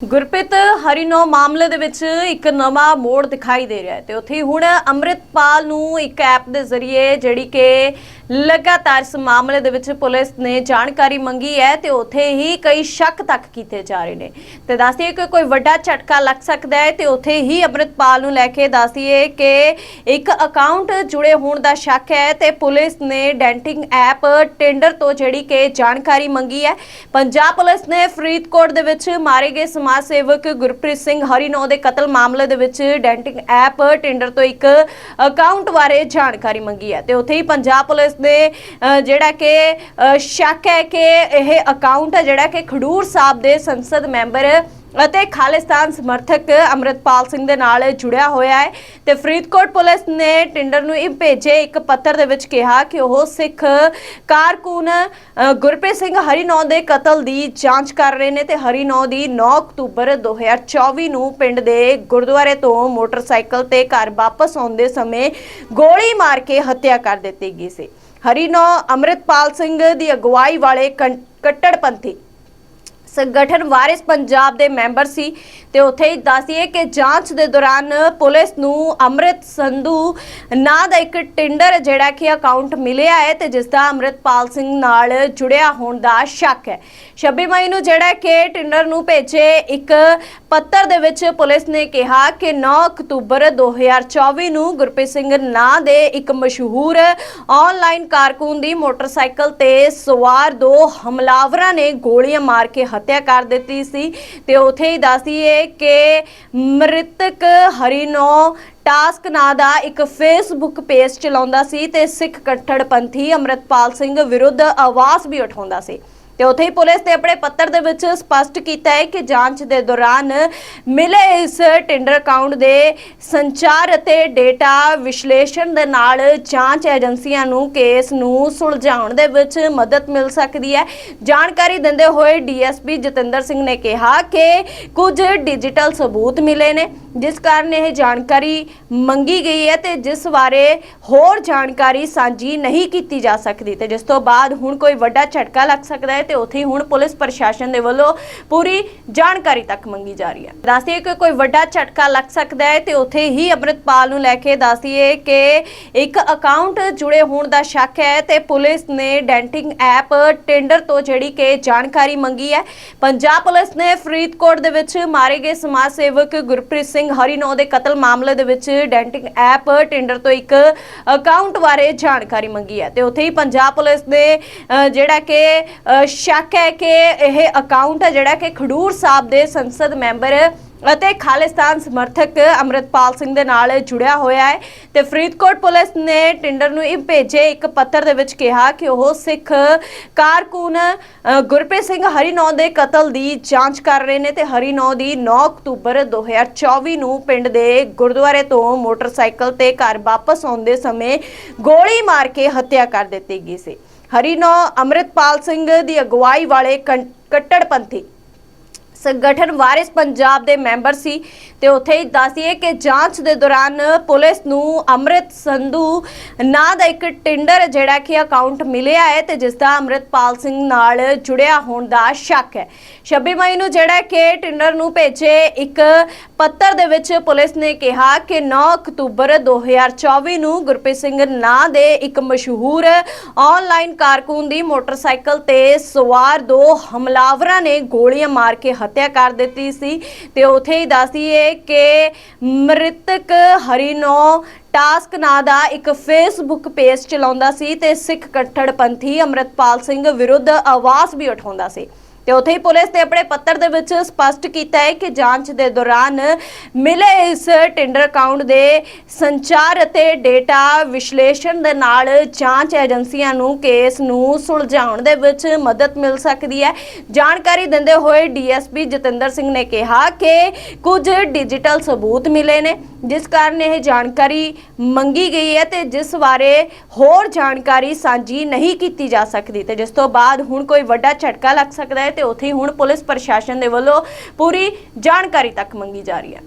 ਗੁਰਪ੍ਰੀਤ ਹਰੀਨੋ ਮਾਮਲੇ ਦੇ ਵਿੱਚ ਇੱਕ ਨਵਾਂ ਮੋੜ ਦਿਖਾਈ ਦੇ ਰਿਹਾ ਹੈ ਤੇ ਉੱਥੇ ਹੁਣ ਅੰਮ੍ਰਿਤਪਾਲ ਨੂੰ ਇੱਕ ਐਪ ਦੇ ਜ਼ਰੀਏ ਜਿਹੜੀ ਕਿ ਲਗਾਤਾਰ ਇਸ ਮਾਮਲੇ ਦੇ ਵਿੱਚ ਪੁਲਿਸ ਨੇ ਜਾਣਕਾਰੀ ਮੰਗੀ ਹੈ ਤੇ ਉੱਥੇ ਹੀ ਕਈ ਸ਼ੱਕ ਤੱਕ ਕੀਤੇ ਜਾ ਰਹੇ ਨੇ। ਤੇ ਦੱਸਦੀਏ ਕਿ ਕੋਈ ਵੱਡਾ ਝਟਕਾ ਲੱਗ ਸਕਦਾ ਹੈ ਤੇ ਉੱਥੇ ਹੀ ਅੰਮ੍ਰਿਤਪਾਲ ਨੂੰ ਲੈ ਕੇ ਦੱਸਦੀਏ ਕਿ ਇੱਕ ਅਕਾਊਂਟ ਜੁੜੇ ਹੋਣ ਦਾ ਸ਼ੱਕ ਹੈ ਤੇ ਪੁਲਿਸ ਨੇ ਡੈਂਟਿੰਗ ਐਪ ਟੈਂਡਰ ਤੋਂ ਜਿਹੜੀ ਕਿ ਜਾਣਕਾਰੀ ਮੰਗੀ ਹੈ। ਪੰਜਾਬ ਪੁਲਿਸ ਨੇ ਫਰੀਦਕੋਟ ਦੇ ਵਿੱਚ ਮਾਰੇ ਗਏ ਸਮਾਜ ਸੇਵਕ ਗੁਰਪ੍ਰੀਤ ਸਿੰਘ ਹਰੀਨੋ ਦੇ ਕਤਲ ਮਾਮਲੇ ਦੇ ਵਿੱਚ ਡੈਂਟਿੰਗ ਐਪ ਟੈਂਡਰ ਤੋਂ ਇੱਕ ਅਕਾਊਂਟ ਬਾਰੇ ਜਾਣਕਾਰੀ ਮੰਗੀ ਹੈ ਤੇ ਉੱਥੇ ਹੀ ਪੰਜਾਬ ਪੁਲਿਸ ਦੇ ਜਿਹੜਾ ਕਿ ਸ਼ੱਕ ਹੈ ਕਿ ਇਹ ਅਕਾਊਂਟ ਹੈ ਜਿਹੜਾ ਕਿ ਖਡੂਰ ਸਾਹਿਬ ਦੇ ਸੰਸਦ ਮੈਂਬਰ ਅਤੇ ਖਾਲਿਸਤਾਨ ਸਮਰਥਕ ਅਮਰਿਤਪਾਲ ਸਿੰਘ ਦੇ ਨਾਲ ਜੁੜਿਆ ਹੋਇਆ ਹੈ। ਤੇ ਫਰੀਦਕੋਟ ਪੁਲਿਸ ਨੇ ਟਿੰਡਰ ਨੂੰ ਇਹ ਭੇਜੇ ਇੱਕ ਪੱਤਰ ਦੇ ਵਿੱਚ ਕਿਹਾ ਕਿ ਉਹ ਸਿੱਖ ਕਾਰਕੁਨ ਅ, ਗੁਰਪ੍ਰੀਤ ਸਿੰਘ ਹਰੀਨੌ ਦੇ ਕਤਲ ਦੀ ਜਾਂਚ ਕਰ ਰਹੇ ਨੇ ਤੇ ਹਰੀਨੌ ਦੀ 9 ਅਕਤੂਬਰ 2024 ਨੂੰ ਪਿੰਡ ਦੇ ਗੁਰਦੁਆਰੇ ਤੋਂ ਮੋਟਰਸਾਈਕਲ ਤੇ ਘਰ ਵਾਪਸ ਆਉਂਦੇ ਸਮੇਂ ਗੋਲੀ ਮਾਰ ਕੇ ਹੱਤਿਆ ਕਰ ਦਿੱਤੀ ਗਈ ਸੀ। ਹਰੀਨੌ ਅਮਰਿਤਪਾਲ ਸਿੰਘ ਦੀ ਅਗਵਾਈ ਵਾਲੇ ਕੱਟੜਪੰਥੀ। ਸੰਗਠਨ ਵਾਰਿਸ ਪੰਜਾਬ ਦੇ ਮੈਂਬਰ ਸੀ ਤੇ ਉੱਥੇ ਹੀ ਦੱਸੀਏ ਕਿ ਜਾਂਚ ਦੇ ਦੌਰਾਨ ਪੁਲਿਸ ਨੂੰ ਅੰਮ੍ਰਿਤ ਸੰਧੂ ਨਾਂ ਦਾ ਇੱਕ ਟਿੰਡਰ ਜਿਹੜਾ ਕਿ ਅਕਾਊਂਟ ਮਿਲਿਆ ਹੈ ਤੇ ਜਿਸ ਦਾ ਅੰਮ੍ਰਿਤਪਾਲ ਸਿੰਘ ਨਾਲ ਜੁੜਿਆ ਹੋਣ ਦਾ ਸ਼ੱਕ ਹੈ। 26 ਮਈ ਨੂੰ ਜਿਹੜਾ ਕਿ ਟਿੰਡਰ ਨੂੰ ਭੇਜੇ ਇੱਕ ਪੱਤਰ ਦੇ ਵਿੱਚ ਪੁਲਿਸ ਨੇ ਕਿਹਾ ਕਿ 9 ਅਕਤੂਬਰ 2024 ਨੂੰ ਗੁਰਪ੍ਰੀਤ ਸਿੰਘ ਨਾਂ ਦੇ ਇੱਕ ਮਸ਼ਹੂਰ ਆਨਲਾਈਨ ਕਾਰਕੂਨ ਦੀ ਮੋਟਰਸਾਈਕਲ ਤੇ ਸਵਾਰ ਦੋ ਹਮਲਾਵਰਾਂ ਨੇ ਗੋਲੀਆਂ ਮਾਰ ਕੇ ਹੱਤਿਆ ਕਰ ਦਿੱਤੀ ਸੀ ਤੇ ਉਥੇ ਹੀ ਦੱਸੀਏ ਕਿ ਮ੍ਰਿਤਕ ਹਰੀਨੋ ਟਾਸਕ ਨਾਂ ਦਾ ਇੱਕ ਫੇਸਬੁੱਕ ਪੇਜ ਚਲਾਉਂਦਾ ਸੀ ਤੇ ਸਿੱਖ ਕੱਟੜਪੰਥੀ ਅਮਰਿਤਪਾਲ ਸਿੰਘ ਵਿਰੁੱਧ ਆਵਾਜ਼ ਵੀ ਉਠਾਉਂਦਾ ਸੀ। ਤੇ ਉੱਥੇ ਹੀ ਪੁਲਿਸ ਨੇ ਆਪਣੇ ਪੱਤਰ ਦੇ ਵਿੱਚ ਸਪਸ਼ਟ ਕੀਤਾ ਹੈ ਕਿ ਜਾਂਚ ਦੇ ਦੌਰਾਨ ਮਿਲੇ ਇਸ ਟੈਂਡਰ ਅਕਾਊਂਟ ਦੇ ਸੰਚਾਰ ਅਤੇ ਡੇਟਾ ਵਿਸ਼ਲੇਸ਼ਣ ਦੇ ਨਾਲ ਜਾਂਚ ਏਜੰਸੀਆਂ ਨੂੰ ਕੇਸ ਨੂੰ ਸੁਲਝਾਉਣ ਦੇ ਵਿੱਚ ਮਦਦ ਮਿਲ ਸਕਦੀ ਹੈ। ਜਾਣਕਾਰੀ ਦਿੰਦੇ ਹੋਏ ਡੀਐਸਪੀ ਜਤਿੰਦਰ ਸਿੰਘ ਨੇ ਕਿਹਾ ਕਿ ਕੁਝ ਡਿਜੀਟਲ ਸਬੂਤ ਮਿਲੇ ਨੇ। ਜਿਸ ਕਾਰਨ ਇਹ ਜਾਣਕਾਰੀ ਮੰਗੀ ਗਈ ਹੈ ਤੇ ਜਿਸ ਬਾਰੇ ਹੋਰ ਜਾਣਕਾਰੀ ਸਾਂਝੀ ਨਹੀਂ ਕੀਤੀ ਜਾ ਸਕਦੀ ਤੇ ਜਿਸ ਤੋਂ ਬਾਅਦ ਹੁਣ ਕੋਈ ਵੱਡਾ ਝਟਕਾ ਲੱਗ ਸਕਦਾ ਹੈ ਤੇ ਉੱਥੇ ਹੀ ਹੁਣ ਪੁਲਿਸ ਪ੍ਰਸ਼ਾਸਨ ਦੇ ਵੱਲੋਂ ਪੂਰੀ ਜਾਣਕਾਰੀ ਤੱਕ ਮੰਗੀ ਜਾ ਰਹੀ ਹੈ। ਦੱਸਦੀਏ ਕਿ ਕੋਈ ਵੱਡਾ ਝਟਕਾ ਲੱਗ ਸਕਦਾ ਹੈ ਤੇ ਉੱਥੇ ਹੀ ਅੰਮ੍ਰਿਤਪਾਲ ਨੂੰ ਲੈ ਕੇ ਦੱਸਦੀਏ ਕਿ ਇੱਕ ਅਕਾਊਂਟ ਜੁੜੇ ਹੋਣ ਦਾ ਸ਼ੱਕ ਹੈ ਤੇ ਪੁਲਿਸ ਨੇ ਡੈਂਟਿੰਗ ਐਪ ਟੈਂਡਰ ਤੋਂ ਜਿਹੜੀ ਕਿ ਜਾਣਕਾਰੀ ਮੰਗੀ ਹੈ। ਪੰਜਾਬ ਪੁਲਿਸ ਨੇ ਫਰੀਦਕੋਟ ਦੇ ਵਿੱਚ ਮਾਰੇ ਗਏ ਸਮਾਜ ਸੇਵਕ ਗੁਰਪ੍ਰੀਤ ਸਿੰਘ ਹਰੀਨੋ ਦੇ ਕਤਲ ਮਾਮਲੇ ਦੇ ਵਿੱਚ ਡੈਂਟਿੰਗ ਐਪ ਟੈਂਡਰ ਤੋਂ ਇੱਕ ਅਕਾਊਂਟ ਬਾਰੇ ਜਾਣਕਾਰੀ ਮੰਗੀ ਹੈ ਤੇ ਉੱਥੇ ਹੀ ਪੰਜਾਬ ਪੁਲਿਸ ਦੇ ਅ, ਜਿਹੜਾ ਕਿ ਸ਼ੱਕ ਹੈ ਕਿ ਇਹ ਅਕਾਊਂਟ ਹੈ ਜਿਹੜਾ ਕਿ ਖਡੂਰ ਸਾਹਿਬ ਦੇ ਸੰਸਦ ਮੈਂਬਰ ਅਤੇ ਖਾਲਿਸਤਾਨ ਸਮਰਥਕ ਅਮਰਿਤਪਾਲ ਸਿੰਘ ਦੇ ਨਾਲ ਜੁੜਿਆ ਹੋਇਆ ਹੈ ਤੇ ਫਰੀਦਕੋਟ ਪੁਲਿਸ ਨੇ ਟਿੰਡਰ ਨੂੰ ਇਹ ਭੇਜੇ ਇੱਕ ਪੱਤਰ ਦੇ ਵਿੱਚ ਕਿਹਾ ਕਿ ਉਹ ਸਿੱਖ ਕਾਰਕੁਨ ਗੁਰਪ੍ਰੀਤ ਸਿੰਘ ਹਰੀਨੌ ਦੇ ਕਤਲ ਦੀ ਜਾਂਚ ਕਰ ਰਹੇ ਨੇ ਤੇ ਹਰੀਨੌ ਦੀ 9 ਅਕਤੂਬਰ 2024 ਨੂੰ ਪਿੰਡ ਦੇ ਗੁਰਦੁਆਰੇ ਤੋਂ ਮੋਟਰਸਾਈਕਲ ਤੇ ਘਰ ਵਾਪਸ ਆਉਂਦੇ ਸਮੇਂ ਗੋਲੀ ਮਾਰ ਕੇ ਹੱਤਿਆ ਕਰ ਦਿੱਤੀ ਗਈ ਸੀ। ਹਰੀਨੌ ਅਮਰਿਤਪਾਲ ਸਿੰਘ ਦੀ ਅਗਵਾਈ ਵਾਲੇ ਕੰ- ਕੱਟੜਪੰਥੀ ਸੰਗਠਨ ਵਾਰਿਸ ਪੰਜਾਬ ਦੇ ਮੈਂਬਰ ਸੀ ਤੇ ਉੱਥੇ ਹੀ ਦੱਸੀਏ ਕਿ ਜਾਂਚ ਦੇ ਦੌਰਾਨ ਪੁਲਿਸ ਨੂੰ ਅੰਮ੍ਰਿਤ ਸੰਧੂ ਨਾਂ ਦਾ ਇੱਕ ਟਿੰਡਰ ਜਿਹੜਾ ਕਿ ਅਕਾਊਂਟ ਮਿਲਿਆ ਹੈ ਤੇ ਜਿਸ ਦਾ ਅੰਮ੍ਰਿਤਪਾਲ ਸਿੰਘ ਨਾਲ ਜੁੜਿਆ ਹੋਣ ਦਾ ਸ਼ੱਕ ਹੈ। 26 ਮਈ ਨੂੰ ਜਿਹੜਾ ਕਿ ਟਿੰਡਰ ਨੂੰ ਭੇਜੇ ਇੱਕ ਪੱਤਰ ਦੇ ਵਿੱਚ ਪੁਲਿਸ ਨੇ ਕਿਹਾ ਕਿ 9 ਅਕਤੂਬਰ 2024 ਨੂੰ ਗੁਰਪ੍ਰੀਤ ਸਿੰਘ ਨਾਂ ਦੇ ਇੱਕ ਮਸ਼ਹੂਰ ਆਨਲਾਈਨ ਕਾਰਕੁਨ ਦੀ ਮੋਟਰਸਾਈਕਲ ਤੇ ਸਵਾਰ ਦੋ ਹਮਲਾਵਰਾਂ ਨੇ ਗੋਲੀਆਂ ਮਾਰ ਕੇ ਹੱਤਿਆ ਕਰ ਦਿੱਤੀ ਸੀ ਤੇ ਉਥੇ ਹੀ ਦੱਸੀਏ ਕਿ ਮ੍ਰਿਤਕ ਹਰੀਨੋ ਟਾਸਕ ਨਾਂ ਦਾ ਇੱਕ ਫੇਸਬੁੱਕ ਪੇਜ ਚਲਾਉਂਦਾ ਸੀ ਤੇ ਸਿੱਖ ਕੱਟੜਪੰਥੀ ਅਮਰਿਤਪਾਲ ਸਿੰਘ ਵਿਰੁੱਧ ਆਵਾਜ਼ ਵੀ ਉਠਾਉਂਦਾ ਸੀ। ਤੇ ਉੱਥੇ ਹੀ ਪੁਲਿਸ ਨੇ ਆਪਣੇ ਪੱਤਰ ਦੇ ਵਿੱਚ ਸਪਸ਼ਟ ਕੀਤਾ ਹੈ ਕਿ ਜਾਂਚ ਦੇ ਦੌਰਾਨ ਮਿਲੇ ਇਸ ਟੈਂਡਰ ਅਕਾਊਂਟ ਦੇ ਸੰਚਾਰ ਅਤੇ ਡੇਟਾ ਵਿਸ਼ਲੇਸ਼ਣ ਦੇ ਨਾਲ ਜਾਂਚ ਏਜੰਸੀਆਂ ਨੂੰ ਕੇਸ ਨੂੰ ਸੁਲਝਾਉਣ ਦੇ ਵਿੱਚ ਮਦਦ ਮਿਲ ਸਕਦੀ ਹੈ। ਜਾਣਕਾਰੀ ਦਿੰਦੇ ਹੋਏ ਡੀਐਸਪੀ ਜਤਿੰਦਰ ਸਿੰਘ ਨੇ ਕਿਹਾ ਕਿ ਕੁਝ ਡਿਜੀਟਲ ਸਬੂਤ ਮਿਲੇ ਨੇ। ਜਿਸ ਕਾਰਨ ਇਹ ਜਾਣਕਾਰੀ ਮੰਗੀ ਗਈ ਹੈ ਤੇ ਜਿਸ ਬਾਰੇ ਹੋਰ ਜਾਣਕਾਰੀ ਸਾਂਝੀ ਨਹੀਂ ਕੀਤੀ ਜਾ ਸਕਦੀ। ਤੇ ਜਿਸ ਤੋਂ ਬਾਅਦ ਹੁਣ ਕੋਈ ਵੱਡਾ ਝਟਕਾ ਲੱਗ ਸਕਦਾ ਹੈ ਤੇ ਉੱਥੇ ਹੀ ਹੁਣ ਪੁਲਿਸ ਪ੍ਰਸ਼ਾਸਨ ਦੇ ਵੱਲੋਂ ਪੂਰੀ ਜਾਣਕਾਰੀ ਤੱਕ ਮੰਗੀ ਜਾ ਰਹੀ ਹੈ।